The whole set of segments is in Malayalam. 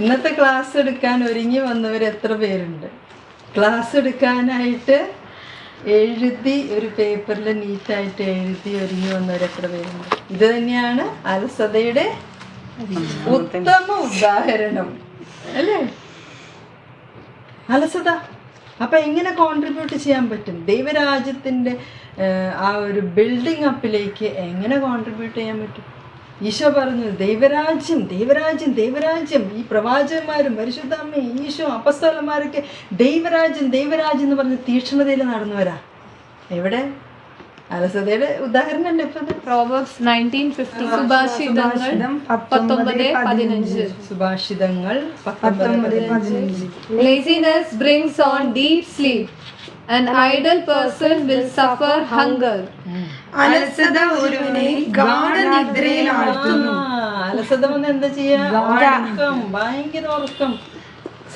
ഇന്നത്തെ ക്ലാസ് എടുക്കാൻ ഒരുങ്ങി വന്നവർ എത്ര പേരുണ്ട്? ക്ലാസ് എടുക്കാനായിട്ട് എഴുതി ഒരു പേപ്പറിൽ നീറ്റായിട്ട് എഴുതി ഒരുങ്ങി വന്നവർ എത്ര പേരുണ്ട്? ഇത് തന്നെയാണ് അലസതയുടെ ഉത്തമ ഉദാഹരണം. അല്ലേ? അലസത അപ്പൊ എങ്ങനെ കോൺട്രിബ്യൂട്ട് ചെയ്യാൻ പറ്റും? ദൈവരാജ്യത്തിന്റെ ആ ഒരു ബിൽഡിംഗ് അപ്പിലേക്ക് എങ്ങനെ കോൺട്രിബ്യൂട്ട് ചെയ്യാൻ പറ്റും? ഈശോ പറഞ്ഞു ദൈവരാജ്യം ദൈവരാജ്യം ദൈവരാജ്യം. ഈ പ്രവാചകന്മാരും അമ്മയും ഈശോ അപ്പസ്തലന്മാരൊക്കെ ദൈവരാജ്യം ദൈവരാജ്യം എന്ന് പറഞ്ഞ് തീക്ഷ്ണതയിൽ നടന്നുവരാ. എവിടെ? അലസതയുടെ ഉദാഹരണം സുഭാഷിതങ്ങൾ പത്തൊമ്പത് പതിനഞ്ച്. സുഭാഷിതങ്ങൾ പത്തൊമ്പത് പതിനഞ്ച്. An idle person will suffer hunger. അലസത ഒരുവനെ ഗാഠനിദ്രയിൽ ആഴ്ത്തുന്നു അലസത വന്ന് എന്താ ചെയ്യാ? ഉറക്കം ഭയങ്കര ഉറക്കം.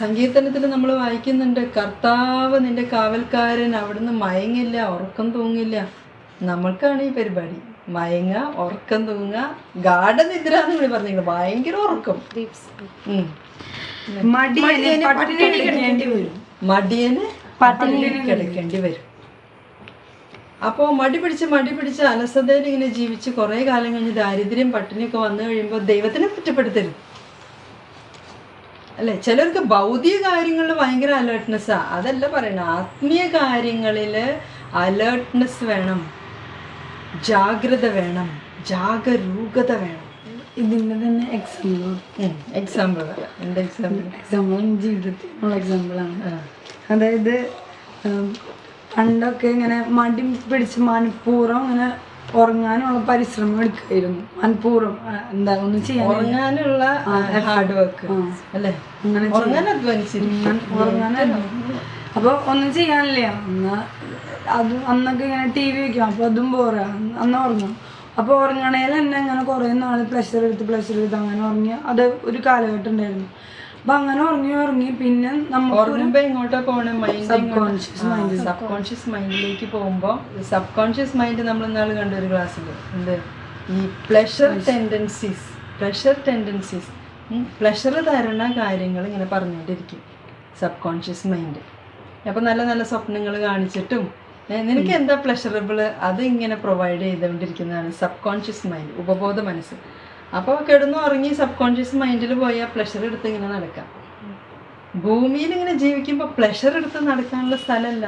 സങ്കീർത്തനത്തിൽ നമ്മൾ വായിക്കുന്നുണ്ട് കർത്താവ് നിന്റെ കാവൽക്കാരൻ അവിടുന്ന് മയങ്ങില്ല ഉറക്കം തൂങ്ങില്ല. നമ്മൾക്കാണ് ഈ പരിപാടി. മയങ്ങ ഉറക്കം തൂങ്ങുക ഗാഠനിദ്ര എന്ന് വിളി പറഞ്ഞിരിക്കുന്നത് ഭയങ്കര ഉറക്കം. മടിയനെ പട്ടിണി കിടക്കേണ്ടി വരും. മടിയന് പട്ടിണി കിടക്കേണ്ടി വരും. അപ്പോൾ മടി പിടിച്ച് മടി പിടിച്ച് അലസതയിൽ ഇങ്ങനെ ജീവിച്ച് കുറേ കാലം കഴിഞ്ഞ് ദാരിദ്ര്യം പട്ടിണിയൊക്കെ വന്നു കഴിയുമ്പോൾ ദൈവത്തിനെ കുറ്റപ്പെടുത്തരുത്. അല്ലേ? ചിലർക്ക് ഭൗതിക കാര്യങ്ങളിൽ ഭയങ്കര അലേർട്ട്നെസ്സാണ് അതല്ല പറയണത് ആത്മീയ കാര്യങ്ങളിൽ അലേർട്ട്നെസ് വേണം. ജാഗ്രത വേണം. ജാഗരൂകത വേണം. ഇതിന്റെ തന്നെ എക്സാമ്പിൾ എക്സാമ്പിൾ എന്റെ എക്സാമ്പിൾ എക്സാമ്പിൾ ജീവിതത്തിലുള്ള എക്സാമ്പിളാണ് അതായത് പണ്ടൊക്കെ ഇങ്ങനെ മടി പിടിച്ച് മനഃപൂർവം ഇങ്ങനെ ഉറങ്ങാനുള്ള പരിശ്രമം എടുക്കുകയായിരുന്നു മനഃപൂർവം എന്താ ഒന്നും ചെയ്യാൻ ഉറങ്ങാനുള്ള ഹാർഡ് വർക്ക് അല്ലേ? അങ്ങനെ ഉറങ്ങാൻ ഉറങ്ങാനല്ല അപ്പോൾ ഒന്നും ചെയ്യാനില്ല. അന്ന് അത് അന്നൊക്കെ ഇങ്ങനെ ടി വി വെക്കും. അപ്പോൾ അതും പോരാ അന്ന് ഉറങ്ങും. അപ്പോൾ ഉറങ്ങണേൽ തന്നെ അങ്ങനെ കുറേ നാൾ പ്ലഷർ എടുത്ത് പ്ലഷർ എടുത്ത് അങ്ങനെ ഉറങ്ങി അത് ഒരു കാലഘട്ടം ഉണ്ടായിരുന്നു. അപ്പൊ അങ്ങനെ ഉറങ്ങി ഉറങ്ങി പിന്നെ ഉറങ്ങുമ്പോ എങ്ങോട്ടാ പോണേ? മൈൻഡ് സബ് കോൺഷ്യസ് മൈൻഡിലേക്ക് പോകുമ്പോൾ സബ് കോൺഷ്യസ് മൈൻഡ് നമ്മൾ ഇന്നാൾ കണ്ട ഒരു ക്ലാസ്സിൽ എന്ത്? ഈ pleasure tendencies pleasure tendencies pleasure തരണ കാര്യങ്ങൾ ഇങ്ങനെ പറഞ്ഞുകൊണ്ടിരിക്കും സബ് കോൺഷ്യസ് മൈൻഡ് അപ്പോൾ നല്ല നല്ല സ്വപ്നങ്ങൾ കാണിച്ചിട്ടും നിനക്ക് എന്താ പ്ലഷറബിൾ അത് ഇങ്ങനെ പ്രൊവൈഡ് ചെയ്തുകൊണ്ടിരിക്കുന്നതാണ് സബ് കോൺഷ്യസ് മൈൻഡ് ഉപബോധ മനസ്സ്. അപ്പോൾ കിടന്നു ഉറങ്ങി സബ് കോൺഷ്യസ് മൈൻഡിൽ പോയാൽ പ്ലഷർ എടുത്ത് ഇങ്ങനെ നടക്കാം. ഭൂമിയിൽ ഇങ്ങനെ ജീവിക്കുമ്പോൾ പ്ലഷർ എടുത്ത് നടക്കാനുള്ള സ്ഥലമല്ല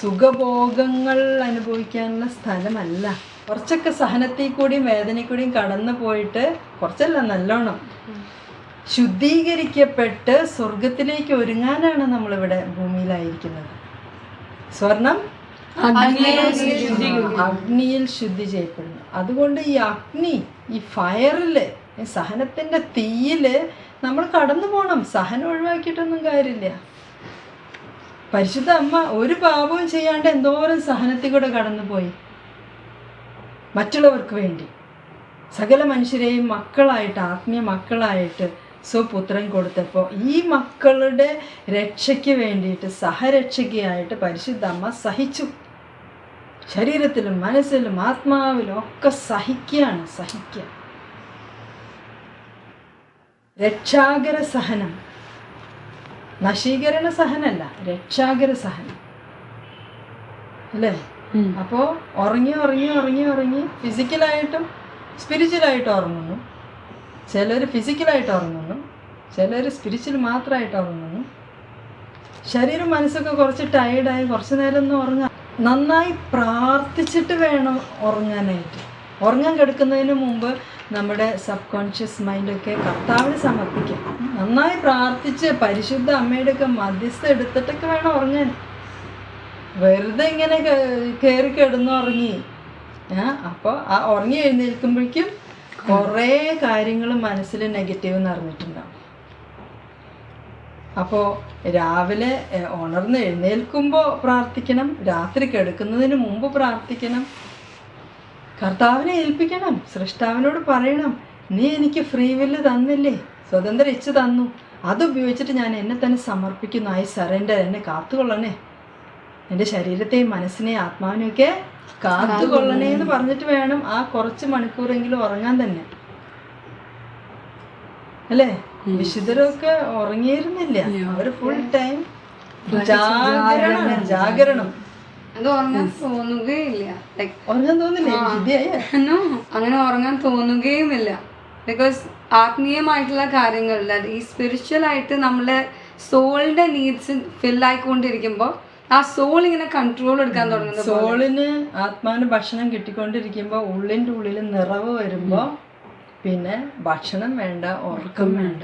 സുഖഭോഗങ്ങൾ അനുഭവിക്കാനുള്ള സ്ഥലമല്ല. കുറച്ചൊക്കെ സഹനത്തിൽ കൂടിയും വേദനയിൽ കൂടിയും കടന്നു പോയിട്ട് കുറച്ചല്ല നല്ലോണം. ശുദ്ധീകരിക്കപ്പെട്ട് സ്വർഗത്തിലേക്ക് ഒരുങ്ങാനാണ് നമ്മളിവിടെ ഭൂമിയിലായിരിക്കുന്നത്. സ്വർണം അഗ്നിയിൽ ശുദ്ധി ചെയ്യപ്പെടുന്നു. അതുകൊണ്ട് ഈ അഗ്നി ഈ ഫയറിൽ സഹനത്തിന്റെ തീയിൽ നമ്മൾ കടന്നു പോകണം സഹനം ഒഴിവാക്കിയിട്ടൊന്നും കാര്യമില്ല. പരിശുദ്ധ അമ്മ ഒരു പാപവും ചെയ്യാണ്ട് എന്തോരം സഹനത്തിൽ കൂടെ കടന്നുപോയി. മറ്റുള്ളവർക്ക് വേണ്ടി. സകല മനുഷ്യരെയും മക്കളായിട്ട് ആത്മീയ മക്കളായിട്ട് സ്വപുത്രൻ കൊടുത്തപ്പോൾ ഈ മക്കളുടെ രക്ഷയ്ക്ക് വേണ്ടിയിട്ട് സഹരക്ഷയ്ക്കായിട്ട് പരിശുദ്ധ അമ്മ സഹിച്ചു. ശരീരത്തിലും മനസ്സിലും ആത്മാവിലും ഒക്കെ സഹിക്കുകയാണ് സഹിക്കുക. രക്ഷാകര സഹനം. നശീകരണ സഹനല്ല രക്ഷാകര സഹനം. അല്ലേ? അപ്പോൾ ഉറങ്ങി ഉറങ്ങി ഉറങ്ങി ഉറങ്ങി ഫിസിക്കലായിട്ടും സ്പിരിച്വലായിട്ടും ഉറങ്ങുന്നു. ചിലർ ഫിസിക്കലായിട്ട് ഉറങ്ങുന്നു ചിലർ സ്പിരിച്വൽ മാത്രമായിട്ട് ഉറങ്ങുന്നു. ശരീരം മനസ്സൊക്കെ കുറച്ച് ടയേർഡായി കുറച്ച് നേരം ഒന്ന് ഉറങ്ങാം. നന്നായി പ്രാർത്ഥിച്ചിട്ട് വേണം ഉറങ്ങാനായിട്ട്. ഉറങ്ങാൻ കിടക്കുന്നതിന് മുമ്പ് നമ്മുടെ സബ് കോൺഷ്യസ് മൈൻഡൊക്കെ കർത്താവിന് സമർപ്പിക്കാം. നന്നായി പ്രാർത്ഥിച്ച് പരിശുദ്ധ അമ്മയുടെയൊക്കെ മധ്യസ്ഥ എടുത്തിട്ടൊക്കെ വേണം ഉറങ്ങാൻ. വെറുതെ ഇങ്ങനെ കയറി കിടന്നുറങ്ങി അപ്പോൾ ആ ഉറങ്ങി എഴുന്നേൽക്കുമ്പോഴേക്കും കുറേ കാര്യങ്ങൾ മനസ്സിൽ നെഗറ്റീവ് നിറഞ്ഞിട്ടുണ്ടാവും. അപ്പോൾ രാവിലെ ഉണർന്ന് എഴുന്നേൽക്കുമ്പോൾ പ്രാർത്ഥിക്കണം രാത്രി കിടക്കുന്നതിന് മുമ്പ് പ്രാർത്ഥിക്കണം. കർത്താവിനെ ഏൽപ്പിക്കണം സൃഷ്ടാവിനോട് പറയണം നീ എനിക്ക് ഫ്രീ വില്ല് തന്നില്ലേ? സ്വതന്ത്ര ഇച്ച് തന്നു. അത് ഉപയോഗിച്ചിട്ട് ഞാൻ എന്നെ തന്നെ സമർപ്പിക്കുന്നു. ഐ സറണ്ടർ എന്നെ കാത്തുകൊള്ളണേ. എന്റെ ശരീരത്തെയും മനസ്സിനെയും ആത്മാവിനെയൊക്കെ കാത്തുകൊള്ളണേ എന്ന് പറഞ്ഞിട്ട് വേണം ആ കുറച്ച് മണിക്കൂറെങ്കിലും ഉറങ്ങാൻ തന്നെ. അല്ലേ? വിശുദ്ധരൊക്കെ ഉറങ്ങിയിരുന്നില്ല. അവർ ഫുൾ ടൈം ജാഗരണം ജാഗരണം. അത് ഉറങ്ങാൻ തോന്നുകയില്ല. ഉറങ്ങാൻ തോന്നില്ലേ? അങ്ങനെ ഉറങ്ങാൻ തോന്നുകയുമില്ല. ബിക്കോസ് ആത്മീയമായിട്ടുള്ള കാര്യങ്ങളിൽ ഈ സ്പിരിച്വൽ ആയിട്ട് നമ്മളെ സോളിന്റെ നീഡ്സ് ഫിൽ ആയിക്കൊണ്ടിരിക്കുമ്പോൾ ആ സോൾ ഇങ്ങനെ കൺട്രോൾ എടുക്കാൻ തുടങ്ങുന്നു സോളിന് ആത്മാവിന് ഭക്ഷണം കിട്ടിക്കൊണ്ടിരിക്കുമ്പോ ഉള്ളിന്റെ ഉള്ളിൽ നിറവ് വരുമ്പോ പിന്നെ ഭക്ഷണം വേണ്ട ഉറക്കം വേണ്ട.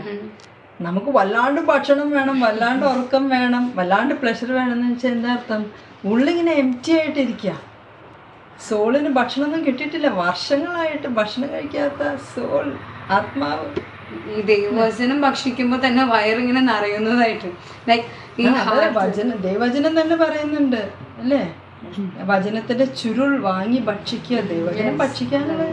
നമുക്ക് വല്ലാണ്ട് ഭക്ഷണം വേണം വല്ലാണ്ട് ഉറക്കം വേണം വല്ലാണ്ട് പ്ലഷർ വേണം എന്ന് വെച്ചാൽ എന്താ അർത്ഥം? ഉള്ളിങ്ങനെ എം ടി ആയിട്ടിരിക്കുക സോളിന് ഭക്ഷണമൊന്നും കിട്ടിയിട്ടില്ല. വർഷങ്ങളായിട്ട് ഭക്ഷണം കഴിക്കാത്ത സോൾ ആത്മാവ്. ഈ ദൈവവചനം ഭക്ഷിക്കുമ്പോൾ തന്നെ വയറിങ്ങനെ നിറയുന്നതായിട്ട്. ലൈക്ക് ഈ അതെ വചന ദൈവവചനം തന്നെ പറയുന്നുണ്ട് അല്ലേ? വചനത്തിന്റെ ചുരുൾ വാങ്ങി ഭക്ഷിക്കുക ദൈവവചനം ഭക്ഷിക്കാനുള്ള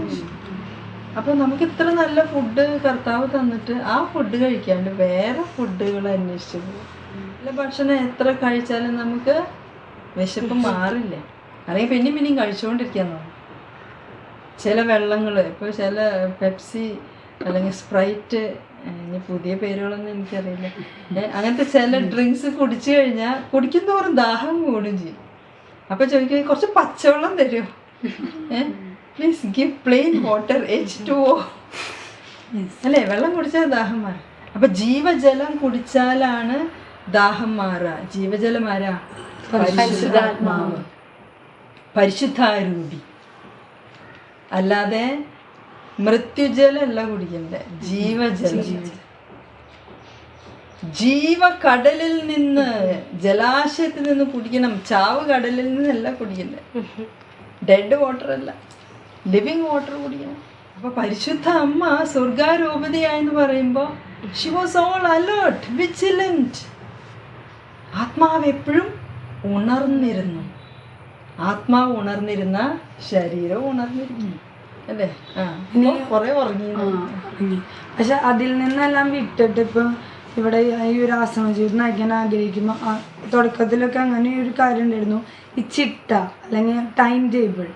അപ്പൊ നമുക്ക് ഇത്ര നല്ല ഫുഡ് കർത്താവ് തന്നിട്ട് ആ ഫുഡ് കഴിക്കാണ്ട് വേറെ ഫുഡുകൾ അന്വേഷിച്ചു പോകും നല്ല ഭക്ഷണം എത്ര കഴിച്ചാലും നമുക്ക് വിശപ്പ് മാറില്ല? അല്ലെങ്കിൽ പിന്നെയും പിന്നെയും കഴിച്ചുകൊണ്ടിരിക്കാൻ തോന്നും ചില വെള്ളങ്ങൾ ഇപ്പോൾ ചില പെപ്സി അല്ലെങ്കിൽ സ്പ്രൈറ്റ് ഇനി പുതിയ പേരുകളൊന്നും എനിക്കറിയില്ല. അങ്ങനത്തെ ചില ഡ്രിങ്ക്സ് കുടിച്ചു കഴിഞ്ഞാൽ കുടിക്കും തോറും ദാഹം കൂടും ചെയ്യും. അപ്പോൾ ചോദിക്കുക കുറച്ച് പച്ചവെള്ളം തരുമോ? ഏ please give plain water H two O അല്ലേ? വെള്ളം കുടിച്ചാൽ ദാഹം മാറും. അപ്പം ജീവജലം കുടിച്ചാലാണ് ദാഹം മാറുക. ജീവജലം ആരാ? പരിശുദ്ധാത്മാവ്. പരിശുദ്ധാരൂപി. അല്ലാതെ മൃത്യുജലമല്ല കുടിക്കണ്ടേ ജീവജലം. ജീവകടലിൽ നിന്ന് ജലാശയത്തിൽ നിന്ന് കുടിക്കണം. ചാവ് കടലിൽ നിന്നല്ല കുടിക്കണ്ടേ ഡെഡ് വാട്ടർ അല്ല. ലിവിങ് വാട്ടർ കുടിക്കണം അപ്പൊ പരിശുദ്ധ അമ്മ സ്വർഗാരൂപതയായെന്ന് പറയുമ്പോൾ she was all alert vigilant ആത്മാവ് എപ്പോഴും ഉണർന്നിരുന്നു. ആത്മാവ് ഉണർന്നിരുന്ന ശരീരം ഉണർന്നിരുന്നു. അല്ലേ? ആ കുറെ ഉറങ്ങി. പക്ഷെ അതിൽ നിന്നെല്ലാം വിട്ടിട്ട് ഇപ്പം ഇവിടെ ഈ ഒരു ആശ്രമ ജീവിതം നയിക്കാൻ ആഗ്രഹിക്കുമ്പോൾ തുടക്കത്തിലൊക്കെ അങ്ങനെ ഒരു കാര്യം ഉണ്ടായിരുന്നു. ഈ ചിട്ട അല്ലെങ്കിൽ time table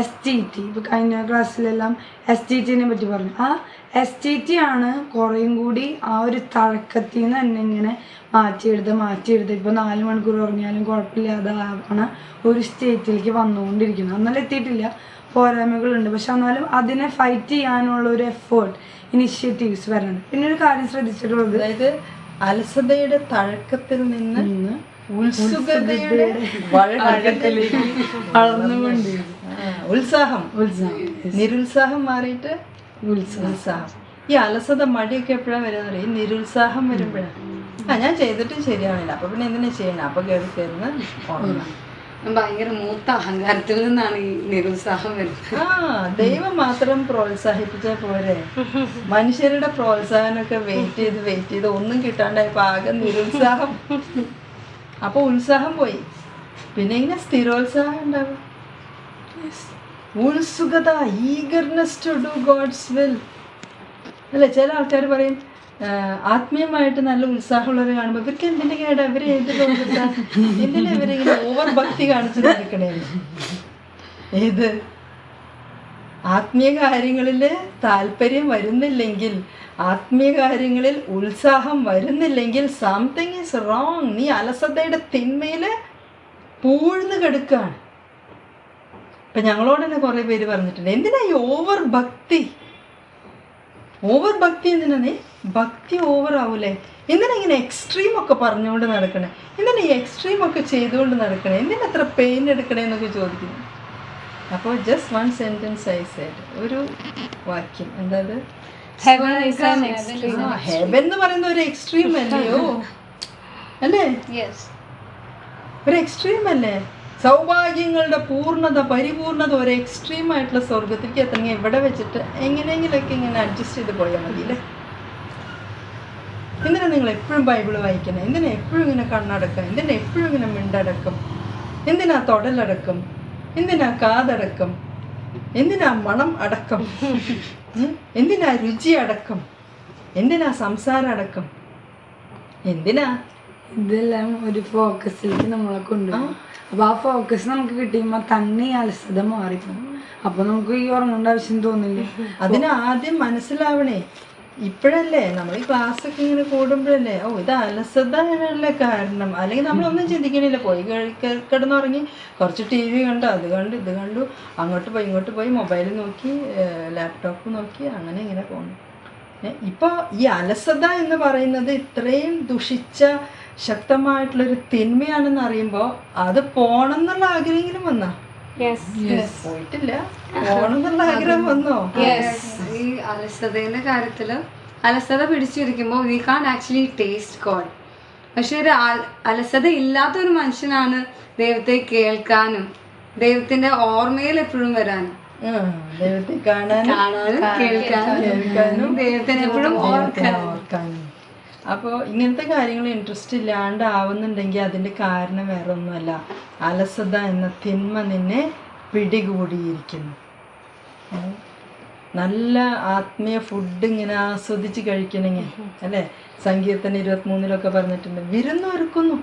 S T T ഇപ്പം കഴിഞ്ഞ ക്ലാസ്സിലെല്ലാം എസ് ടി ടിനെ പറ്റി പറഞ്ഞു. ആ എസ് ടി ടി ആണ് കുറേയും കൂടി ആ ഒരു തഴക്കത്തിൽ നിന്ന് തന്നെ ഇങ്ങനെ മാറ്റിയെടുത്ത് മാറ്റിയെടുത്ത്. ഇപ്പോൾ നാല് മണിക്കൂർ ഉറങ്ങിയാലും കുഴപ്പമില്ലാതെ ആവണ ഒരു സ്റ്റേറ്റിലേക്ക് വന്നുകൊണ്ടിരിക്കുന്നു എന്നാലും എത്തിയിട്ടില്ല. പോരായ്മകളുണ്ട്. പക്ഷെ എന്നാലും അതിനെ ഫൈറ്റ് ചെയ്യാനുള്ള ഒരു എഫേർട്ട് ഇനിഷ്യേറ്റീവ്സ് വരണം. പിന്നെ ഒരു കാര്യം ശ്രദ്ധിച്ചിട്ടുള്ളത് അതായത് അലസതയുടെ തഴക്കത്തിൽ നിന്ന് ഉത്സുകതയുടെ വളർന്നുകൊണ്ടിരിക്കും ഉത്സാഹം. ഉത്സാഹം. നിരുത്സാഹം മാറിയിട്ട് ഉത്സാഹം. ഈ അലസത മടിയൊക്കെ എപ്പോഴാണ് വരുന്നത്? ഈ നിരുത്സാഹം വരുമ്പോഴാണ് ആ ഞാൻ ചെയ്തിട്ടും ശരിയാവില്ല അപ്പൊ പിന്നെ എന്തിനാ ചെയ്യണം? അപ്പൊ കയറി കയറുന്ന ഉറങ്ങാം ഭയങ്കര മൂത്ത അഹങ്കാരത്തിൽ നിന്നാണ് ഈ നിരുത്സാഹം വരുന്നത്. ആ ദൈവം മാത്രം പ്രോത്സാഹിപ്പിച്ചാൽ പോരെ. മനുഷ്യരുടെ പ്രോത്സാഹനമൊക്കെ വെയിറ്റ് ചെയ്ത് വെയിറ്റ് ചെയ്ത് ഒന്നും കിട്ടാണ്ടായപ്പോ ആകെ നിരുത്സാഹം. അപ്പൊ ഉത്സാഹം പോയി. പിന്നെ ഇങ്ങനെ സ്ഥിരോത്സാഹം ഉണ്ടാവും. ഉത്സുകത eagerness to do God's will അല്ലേ ചില ആൾക്കാർ പറയും ആത്മീയമായിട്ട് നല്ല ഉത്സാഹമുള്ളവർ കാണുമ്പോൾ ഇവർക്ക് എന്തിന്റെ കേടാ? അവരെ ഏത് എന്തിനാ ഇവരിങ്ങനെ ഓവർ ഭക്തി കാണിച്ചു നിൽക്കണേ ഏത്? ആത്മീയ കാര്യങ്ങളിൽ താല്പര്യം വരുന്നില്ലെങ്കിൽ ആത്മീയ കാര്യങ്ങളിൽ ഉത്സാഹം വരുന്നില്ലെങ്കിൽ സംതിങ് ഈസ് റോങ് നീ അലസതയുടെ തിന്മയിൽ പൂഴ്ന്നു കിടക്കുകയാണ് ഇപ്പൊ ഞങ്ങളോട് തന്നെ കുറേ പേര് പറഞ്ഞിട്ടുണ്ട്. എന്തിനാ ഈ ഓവർ ഭക്തി? ഓവർ ഭക്തി എന്തിനാണ് ഭക്തി ഓവർ ആവൂലേ? എന്തിനാ ഇങ്ങനെ എക്സ്ട്രീം ഒക്കെ പറഞ്ഞുകൊണ്ട് നടക്കണേ? എന്തിനാ ഈ എക്സ്ട്രീം ഒക്കെ ചെയ്തുകൊണ്ട് നടക്കണേ? എന്തിനാ അത്ര പെയിൻ എടുക്കണേ എന്നൊക്കെ ചോദിക്കുന്നു. അപ്പോൾ just one sentence I side ഒരു വാക്യം. എന്താ. ഹെവൻ എന്ന് പറയുന്ന ഒരു എക്സ്ട്രീം അല്ലയോ അല്ലേ. ഒരു എക്സ്ട്രീം അല്ലേ? സൗഭാഗ്യങ്ങളുടെ പൂർണത പരിപൂർണത ഒരു എക്സ്ട്രീം ആയിട്ടുള്ള സ്വർഗത്തിലേക്ക് എത്തണമെങ്കിൽ ഇവിടെ വെച്ചിട്ട് എങ്ങനെയെങ്കിലൊക്കെ ഇങ്ങനെ അഡ്ജസ്റ്റ് ചെയ്ത് പോയാൽ മതി അല്ലേ? എന്തിനാ നിങ്ങൾ എപ്പോഴും ബൈബിൾ വായിക്കണം? എന്തിനാ എപ്പോഴും ഇങ്ങനെ കണ്ണടക്കം? എന്തിനാ എപ്പോഴും ഇങ്ങനെ മിണ്ടടക്കം? എന്തിനാ തൊടലടക്കം? എന്തിനാ കാതടക്കം? എന്തിനാ മണം അടക്കം? എന്തിനാ രുചി അടക്കം? എന്തിനാ സംസാരം അടക്കം? എന്തിനാ ഇതെല്ലാം ഒരു ഫോക്കസിലേക്ക് നമ്മളെ കൊണ്ടുപോകും അപ്പൊ ആ ഫോക്കസ് നമുക്ക് കിട്ടിയുമ്പോ തന്നെ അലസത മാറിപ്പോകും. അപ്പൊ നമുക്ക് ഈ ഉറങ്ങേണ്ട ആവശ്യം തോന്നില്ല. അതിന് ആദ്യം മനസ്സിലാവണേ ഇപ്പോഴല്ലേ നമ്മൾ ഈ ക്ലാസ്സൊക്കെ ഇങ്ങനെ കൂടുമ്പോഴല്ലേ ഓ ഇത് അലസതയുള്ള കാരണം. അല്ലെങ്കിൽ നമ്മളൊന്നും ചിന്തിക്കണില്ല. പോയി കിടന്നുറങ്ങി കുറച്ച് ടി വി കണ്ടു അത് കണ്ടു ഇത് കണ്ടു അങ്ങോട്ട് പോയി ഇങ്ങോട്ട് പോയി മൊബൈൽ നോക്കി ലാപ്ടോപ്പ് നോക്കി അങ്ങനെ ഇങ്ങനെ പോകുന്നു ഇപ്പോൾ ഈ അലസത എന്ന് പറയുന്നത് ഇത്രയും ദുഷിച്ച ശക്തമായിട്ടുള്ളൊരു തിന്മയാണെന്ന് അറിയുമ്പോൾ അത് പോണം എന്നുള്ള ആഗ്രഹമെങ്കിലും വന്നാ പോയിട്ടില്ല. പോണെന്നുള്ള ആഗ്രഹം വന്നോ? ഈ അലസതയുടെ കാര്യത്തിൽ അലസത പിടിച്ചിരിക്കുമ്പോൾ we can actually taste God പക്ഷെ ഒരു അലസത ഇല്ലാത്ത ഒരു മനുഷ്യനാണ് ദൈവത്തെ കേൾക്കാനും ദൈവത്തിന്റെ ഓർമ്മയിൽ എപ്പോഴും വരാനും. ദൈവത്തെ കാണാനും കേൾക്കാനും ദൈവത്തിനെ എപ്പോഴും ഓർക്കാനും. അപ്പോൾ ഇങ്ങനത്തെ കാര്യങ്ങൾ ഇൻട്രസ്റ്റ് ഇല്ലാണ്ട് ആവുന്നുണ്ടെങ്കിൽ അതിന്റെ കാരണം വേറെ ഒന്നുമല്ല അലസത എന്ന തിന്മ നിന്നെ പിടികൂടിയിരിക്കുന്നു. നല്ല ആത്മീയ ഫുഡ് ഇങ്ങനെ ആസ്വദിച്ച് കഴിക്കണമെങ്കിൽ അല്ലേ? സങ്കീർത്തന ഇരുപത്തിമൂന്നിലൊക്കെ പറഞ്ഞിട്ടുണ്ട് വിരുന്നൊരുക്കുന്നു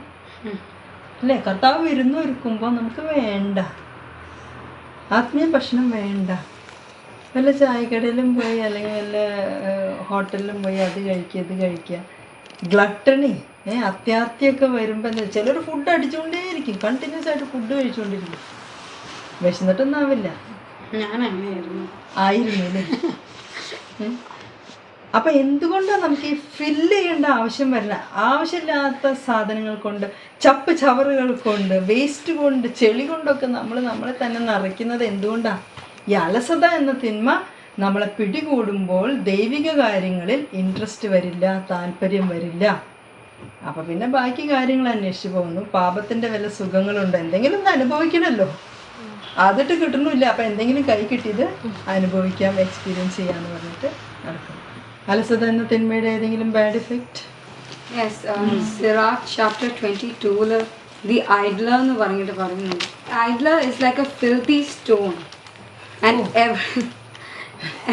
അല്ലേ? കർത്താവ് വിരുന്നൊരുക്കുമ്പോൾ നമുക്ക് വേണ്ട. ആത്മീയ ഭക്ഷണം വേണ്ട. വല്ല ചായക്കടയിലും പോയി അല്ലെങ്കിൽ വല്ല ഹോട്ടലിലും പോയി അത് കഴിക്കുക ഇത് കഴിക്കുക. ഗ്ലട്ടണി ഏ അത്യാർത്തിയൊക്കെ വരുമ്പോൾ എന്താ ചിലർ ഫുഡ് അടിച്ചുകൊണ്ടേയിരിക്കും. കണ്ടിന്യൂസ് ആയിട്ട് ഫുഡ് കഴിച്ചുകൊണ്ടിരിക്കും. വിശന്നിട്ടൊന്നും ആവില്ല ആയിരുന്നു അല്ലേ. അപ്പൊ എന്തുകൊണ്ടാണ് നമുക്ക് ഈ ഫില്ല് ചെയ്യേണ്ട ആവശ്യം വരില്ല ആവശ്യമില്ലാത്ത സാധനങ്ങൾ കൊണ്ട് ചപ്പ് ചവറുകൾ കൊണ്ട് വേസ്റ്റ് കൊണ്ട് ചെളി കൊണ്ടൊക്കെ നമ്മൾ നമ്മളെ തന്നെ നിറയ്ക്കുന്നത് എന്തുകൊണ്ടാണ് ഈ അലസത എന്ന തിന്മ നമ്മളെ പിടികൂടുമ്പോൾ ദൈവിക കാര്യങ്ങളിൽ ഇൻട്രസ്റ്റ് വരില്ല താല്പര്യം വരില്ല. അപ്പം പിന്നെ ബാക്കി കാര്യങ്ങൾ അന്വേഷിച്ച് പോകുന്നു. പാപത്തിന്റെ വല്ല സുഖങ്ങളുണ്ട്? എന്തെങ്കിലും ഒന്ന് അനുഭവിക്കണമല്ലോ അതിട്ട് കിട്ടണമില്ല അപ്പം എന്തെങ്കിലും കൈ കിട്ടിയത് അനുഭവിക്കാം എക്സ്പീരിയൻസ് ചെയ്യാമെന്ന് പറഞ്ഞിട്ട് നടക്കും അലസത എന്ന തിന്മയുടെ ഏതെങ്കിലും bad effect yes Sirach chapter twenty two the idle എന്ന് പറഞ്ഞിട്ട് പറയുന്നുണ്ട്. Idle is like a filthy stone and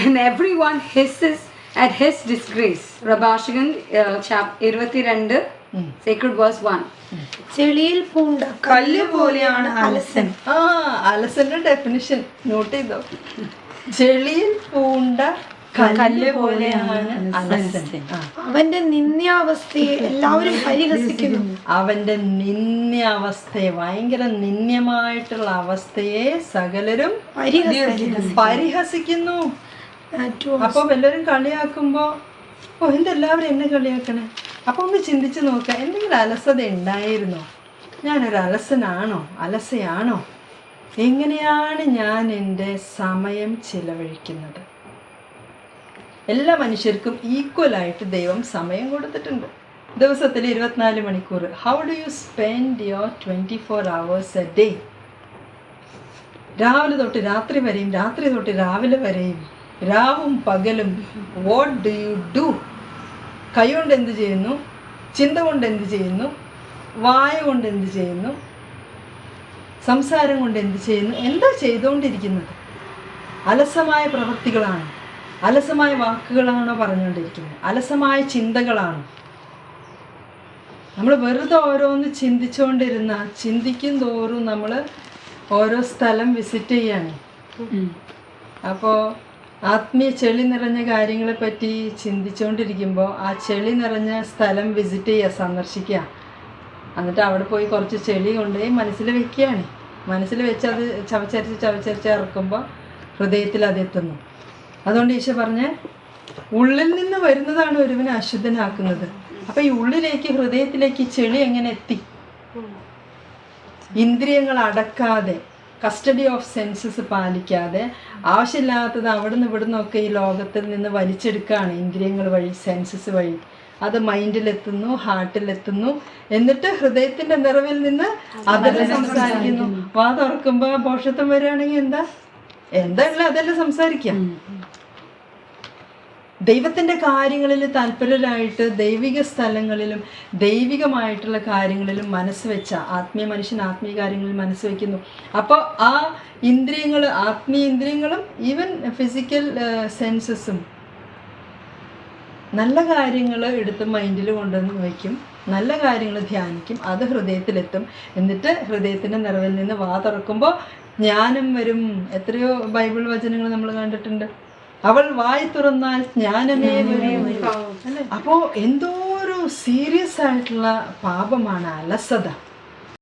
and every one hisses at his disgrace പ്രഭാഷകൻ ഇരുപത്തിരണ്ട് സീക്രട്ട് വേഴ്സ് വൺ ചെളിയിൽ പൂണ്ട കല്ല് പോലെയാണ് അലസൻ. ആ അലസന്റെ ഡെഫിനിഷൻ നോട്ട് ചെയ്തോ? ചെളിയിൽ പൂണ്ട കല്ല് പോലെയാണ് അവന്റെ നിന്ദ്യാവസ്ഥയെ എല്ലാവരും പരിഹസിക്കുന്നു. അവന്റെ നിന്ദ്യാവസ്ഥയെ ഭയങ്കര നിന്ദ്യമായിട്ടുള്ള അവസ്ഥയെ സകലരും പരിഹസിക്കുന്നു. അപ്പൊ എല്ലാവരും കളിയാക്കുമ്പോ ഓ എന്തെല്ലാവരും എന്നെ കളിയാക്കണേ? അപ്പൊ ഒന്ന് ചിന്തിച്ചു നോക്കുക എന്തെങ്കിലും അലസത ഉണ്ടായിരുന്നോ? ഞാനൊരു അലസനാണോ? അലസയാണോ? എങ്ങനെയാണ് ഞാൻ എന്റെ സമയം ചിലവഴിക്കുന്നത്? എല്ലാ മനുഷ്യർക്കും ഈക്വലായിട്ട് ദൈവം സമയം കൊടുത്തിട്ടുണ്ട്. ദിവസത്തിൽ ഇരുപത്തിനാല് മണിക്കൂർ. How do you spend your twenty four hours a day രാവിലെ തൊട്ട് രാത്രി വരെയും രാത്രി തൊട്ട് രാവിലെ വരെയും രാവും പകലും വാട്ട് ഡു യു ഡു കൈ കൊണ്ട് എന്ത് ചെയ്യുന്നു? ചിന്ത കൊണ്ട് എന്ത് ചെയ്യുന്നു? വായ കൊണ്ട് എന്ത് ചെയ്യുന്നു? സംസാരം കൊണ്ട് എന്ത് ചെയ്യുന്നു? എന്താ ചെയ്തുകൊണ്ടിരിക്കുന്നത്? അലസമായ പ്രവൃത്തികളാണ്. അലസമായ വാക്കുകളാണോ പറഞ്ഞുകൊണ്ടിരിക്കുന്നത്. അലസമായ ചിന്തകളാണ്. നമ്മൾ വെറുതെ ഓരോന്ന് ചിന്തിച്ചുകൊണ്ടിരുന്ന ചിന്തിക്കും തോറും നമ്മൾ ഓരോ സ്ഥലം വിസിറ്റ് ചെയ്യാണ്. അപ്പോൾ ആത്മീയ ചെളി നിറഞ്ഞ കാര്യങ്ങളെ പറ്റി ചിന്തിച്ചുകൊണ്ടിരിക്കുമ്പോൾ ആ ചെളി നിറഞ്ഞ സ്ഥലം വിസിറ്റ് ചെയ്യുക സന്ദർശിക്കുക. എന്നിട്ട് അവിടെ പോയി കുറച്ച് ചെളി കൊണ്ടുപോയി മനസ്സിൽ വെക്കുകയാണ്. മനസ്സിൽ വെച്ച് അത് ചവച്ചരച്ച് ചവച്ചരച്ച് ഇറക്കുമ്പോൾ ഹൃദയത്തിൽ അത് എത്തുന്നു. അതുകൊണ്ട് ഈശോ പറഞ്ഞ ഉള്ളിൽ നിന്ന് വരുന്നതാണ് ഒരുവനെ അശുദ്ധനാക്കുന്നത്. അപ്പൊ ഈ ഉള്ളിലേക്ക് ഹൃദയത്തിലേക്ക് ചെളി എങ്ങനെ എത്തി? ഇന്ദ്രിയങ്ങൾ അടക്കാതെ കസ്റ്റഡി ഓഫ് സെൻസസ് പാലിക്കാതെ ആവശ്യമില്ലാത്തത് അവിടുന്ന് ഇവിടുന്നൊക്കെ ഈ ലോകത്തിൽ നിന്ന് വലിച്ചെടുക്കുകയാണ് ഇന്ദ്രിയങ്ങൾ വഴി സെൻസസ് വഴി. അത് മൈൻഡിലെത്തുന്നു ഹാർട്ടിലെത്തുന്നു എന്നിട്ട് ഹൃദയത്തിന്റെ നിറവിൽ നിന്ന് അതെല്ലാം സംസാരിക്കുന്നു. വാ തുറക്കുമ്പോൾ പോഷത്വം വരികയാണെങ്കിൽ എന്താ? എന്താ ഉള്ള അതെല്ലാം സംസാരിക്കാം ദൈവത്തിന്റെ കാര്യങ്ങളിൽ താല്പര്യരായിട്ട് ദൈവിക സ്ഥലങ്ങളിലും ദൈവികമായിട്ടുള്ള കാര്യങ്ങളിലും മനസ്സ് വെച്ച ആത്മീയ മനുഷ്യൻ ആത്മീയ കാര്യങ്ങളിൽ മനസ്സ് വയ്ക്കുന്നു അപ്പോൾ ആ ഇന്ദ്രിയങ്ങൾ ആത്മീയ ഇന്ദ്രിയങ്ങളും ഈവൻ ഫിസിക്കൽ സെൻസസും നല്ല കാര്യങ്ങൾ എടുത്ത് മൈൻഡിൽ കൊണ്ടുവന്ന് വയ്ക്കും. നല്ല കാര്യങ്ങൾ ധ്യാനിക്കും. അത് ഹൃദയത്തിലെത്തും. എന്നിട്ട് ഹൃദയത്തിന്റെ നിറവിൽ നിന്ന് വാ തുറക്കുമ്പോൾ ജ്ഞാനം വരും. എത്രയോ ബൈബിൾ വചനങ്ങൾ നമ്മൾ കണ്ടിട്ടുണ്ട്. അവൾ വായി തുറന്നാൽ ജ്ഞാനമേ? അപ്പോ എന്തോ ഒരു സീരിയസ് ആയിട്ടുള്ള പാപമാണ് അലസത